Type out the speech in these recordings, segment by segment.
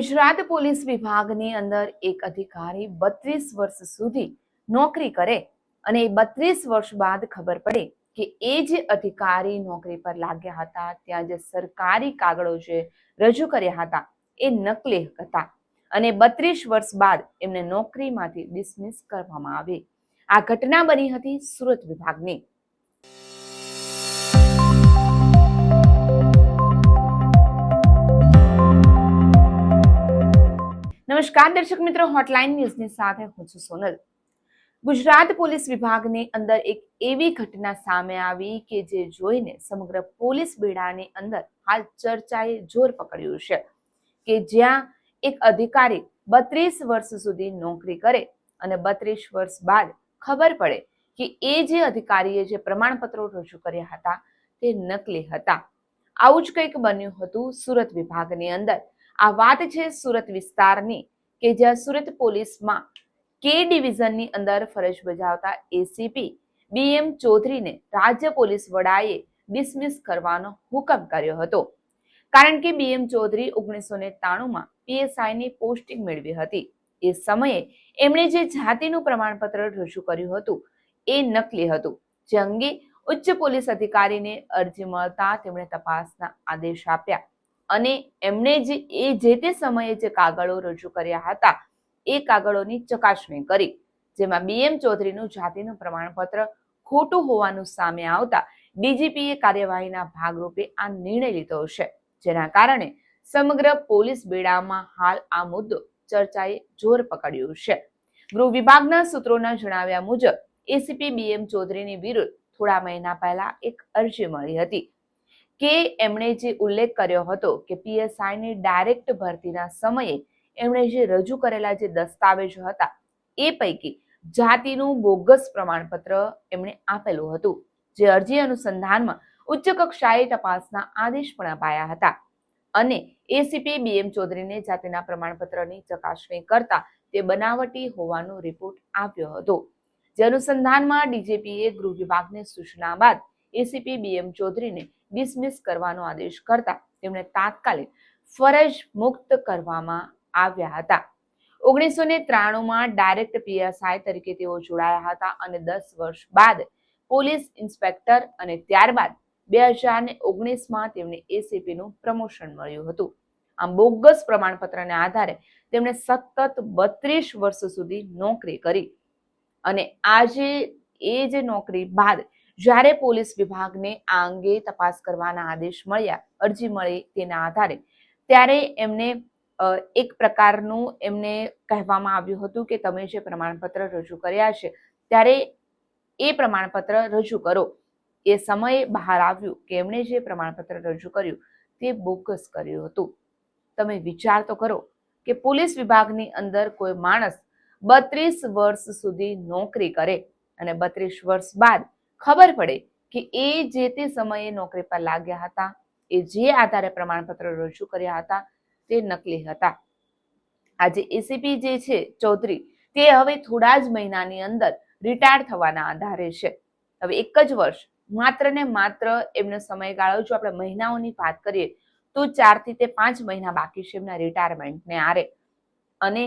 Gujarat police વિભાગની અંદર એક અધિકારી બત્રીસ વર્ષ સુધી નોકરી કરે અને એ બત્રીસ વર્ષ બાદ ખબર પડે કે એ જે અધિકારી નોકરી પર લાગ્યા હતા, ત્યાં જે સરકારી કાગળો જે રજૂ કર્યા હતા એ નકલી હતા અને બત્રીસ વર્ષ બાદ એમને નોકરીમાંથી ડિસમિસ કરવામાં આવી. આ ઘટના બની હતી સુરત વિભાગની. નમસ્કાર દર્શક મિત્રો હોટલાઇન ન્યૂઝની સાથે હું છું સોનલ. ગુજરાત પોલીસ વિભાગની અંદર એક એવી ઘટના સામે આવી કે જે જોઈને સમગ્ર પોલીસ બેડાની અંદર હાલ ચર્ચાએ જોર પકડ્યું છે કે જ્યાં એક અધિકારી બત્રીસ વર્ષ સુધી નોકરી કરે અને બત્રીસ વર્ષ બાદ ખબર પડે કે એ જે અધિકારીએ જે પ્રમાણપત્રો રજૂ કર્યા હતા તે નકલી હતા. આવું જ કંઈક બન્યું હતું સુરત વિભાગની અંદર. આ વાત છે સુરત વિસ્તારની કે જ્યાં સુરત પોલીસમાં કે ડિવિઝનની અંદર ફરજ બજાવતા એસીપી બીએમ ચૌધરીને રાજ્ય પોલીસ વડાએ ડિસમિસ કરવાનો હુકમ કર્યો હતો. કારણ કે બીએમ ચૌધરી ઓગણીસો ને ત્રાણુંમાં પીએસઆઈની પોસ્ટિંગ મેળવી હતી. એ સમયે એમણે જે જાતિનું પ્રમાણપત્ર રજૂ કર્યું હતું એ નકલી હતું. જે અંગે ઉચ્ચ પોલીસ અધિકારીને અરજી મળતા તેમણે તપાસના આદેશ આપ્યા. અને એમણે જે, એ જે તે સમયે જે કાગળો રજૂ કર્યા હતા, એ કાગળોની ચકાસણી કરી, જેમાં બીએમ ચૌધરીનું જાતિનું પ્રમાણપત્ર ખોટું હોવાનું સામે આવતા ડીજીપીએ કાર્યવાહીના ભાગરૂપે આ નિર્ણય લીધો છે, જેના કારણે સમગ્ર પોલીસ બેડામાં હાલ આ મુદ્દો ચર્ચાએ જોર પકડ્યું છે. ગૃહ વિભાગના સૂત્રોના જણાવ્યા મુજબ એસીપી બીએમ ચૌધરીની વિરુદ્ધ થોડા મહિના પહેલા એક અરજી મળી હતી કે એમણે જે ઉલ્લેખ કર્યો હતો કે પીએસઆઈની ડાયરેક્ટ ભરતીના સમયે એમણે જે રજૂ કરેલા જે દસ્તાવેજો હતા, એ પૈકી જાતિનું બોગસ પ્રમાણપત્ર એમણે આપેલું હતું, જે અરજી અનુસંધાનમાં ઉચ્ચ કક્ષાએ તપાસના આદેશ પણ અપાયા હતા. અને એસીપી બીએમ ચૌધરીને જાતિના પ્રમાણપત્રની ચકાસણી કરતા તે બનાવટી હોવાનો રિપોર્ટ આવ્યો હતો. જે અનુસંધાનમાં ડીજીપીએ ગૃહ વિભાગને સૂચના બાદ એસીપી બીએમ ચૌધરીને ડિસમિસ કરવાનો આદેશ કરતા તેમણે તાત્કાલિક ફરજ મુક્ત કરવામાં આવ્યા હતા. ઓગણીસો ને ત્રાણુંમાં ડાયરેક્ટ પીએસઆઈ તરીકે તેઓ જોડાયા હતા અને દસ વર્ષ બાદ પોલીસ ઇન્સ્પેક્ટર અને ત્યારબાદ બે હજાર ને ઓગણીસમાં તેમને એસીપીનું પ્રમોશન મળ્યું હતું. આમ બોગસ પ્રમાણપત્રને આધારે તેમણે સતત બત્રીસ વર્ષ સુધી નોકરી કરી અને આજે એ જે નોકરી બાદ જ્યારે પોલીસ વિભાગને આ અંગે તપાસ કરવાના આદેશ મળ્યા, અરજી મળી તેના આધારે, ત્યારે એમને એક પ્રકારનું એમને કહેવામાં આવ્યું હતું કે તમે જે પ્રમાણપત્ર રજૂ કર્યા છે, ત્યારે એ પ્રમાણપત્ર રજૂ કરો. એ સમયે બહાર આવ્યું કે એમણે જે પ્રમાણપત્ર રજૂ કર્યું તે બોગસ કર્યું હતું. તમે વિચાર તો કરો કે પોલીસ વિભાગની અંદર કોઈ માણસ બત્રીસ વર્ષ સુધી નોકરી કરે અને બત્રીસ વર્ષ બાદ ખબર પડે કે એ જે તે સમયે નોકરી પર લાગ્યા હતા, એ જે આધારે પ્રમાણપત્ર રજૂ કર્યા હતા, તે નકલી હતા. આજે એસીપી જે છે ચૌધરી, તે હવે થોડા જ મહિનાની અંદર રિટાયર થવાના આધારે છે. હવે એક જ વર્ષ, માત્ર ને માત્ર એમનો સમયગાળો, જો આપણે મહિનાઓની વાત કરીએ, તો ચારથી તે પાંચ મહિના બાકી છે એમના રિટાયરમેન્ટને આરે. અને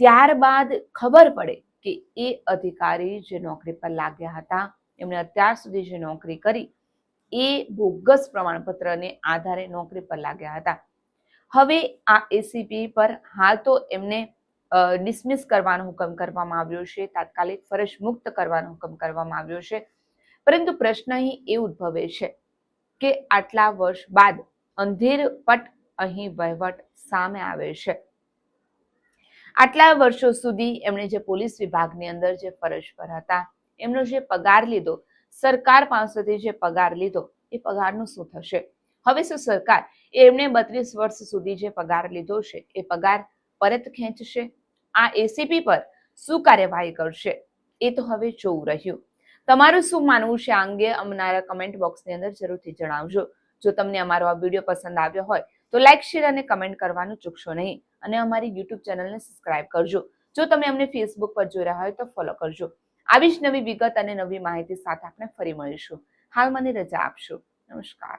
ત્યારબાદ ખબર પડે કે એ અધિકારી જે નોકરી પર લાગ્યા હતા એમણે અત્યાર સુધી જે નોકરી કરી, એ બોગસ પ્રમાણપત્રને આધારે નોકરી પર લાગ્યા હતા. હવે આ એસીપી પર હાલ તો એમને ડિસમિસ કરવાનો હુકમ કરવામાં આવ્યો છે, તાત્કાલિક ફરજ મુક્ત કરવાનો હુકમ કરવામાં આવ્યો છે. પરંતુ પ્રશ્ન અહીં એ ઉદ્ભવે છે કે આટલા વર્ષ બાદ અંધેર પટ અહીં વહીવટ સામે આવે છે. આટલા વર્ષો સુધી એમણે જે પોલીસ વિભાગની અંદર જે ફરજ પર હતા એમનો જે પગાર લીધો, સરકાર પાસેથી જે પગાર લીધો, એ પગારનું શું થશે? હવે શું સરકાર, એમણે બત્રીસ વર્ષ સુધી જે પગાર લીધો છે, એ પગાર પરત ખેંચશે? આ એસીપી પર શું કાર્યવાહી કરશે? એ તો હવે જોવું રહ્યું. તમારું શું માનવું છે આ અંગે અમનારા કમેન્ટ બોક્સની અંદર જરૂરથી જણાવજો. જો તમને અમારો આ વીડિયો પસંદ આવ્યો હોય, તો લાઇક શેર અને કમેન્ટ કરવાનું ચૂકશો નહીં. અને અમારી યુટ્યુબ ચેનલને સબસ્ક્રાઇબ કરજો. જો તમે અમને ફેસબુક પર જોઈ રહ્યા હોય તો ફોલો કરજો. આવી જ નવી વિગત અને નવી માહિતી સાથે આપણે ફરી મળીશું. હાલ મને રજા આપશો. નમસ્કાર.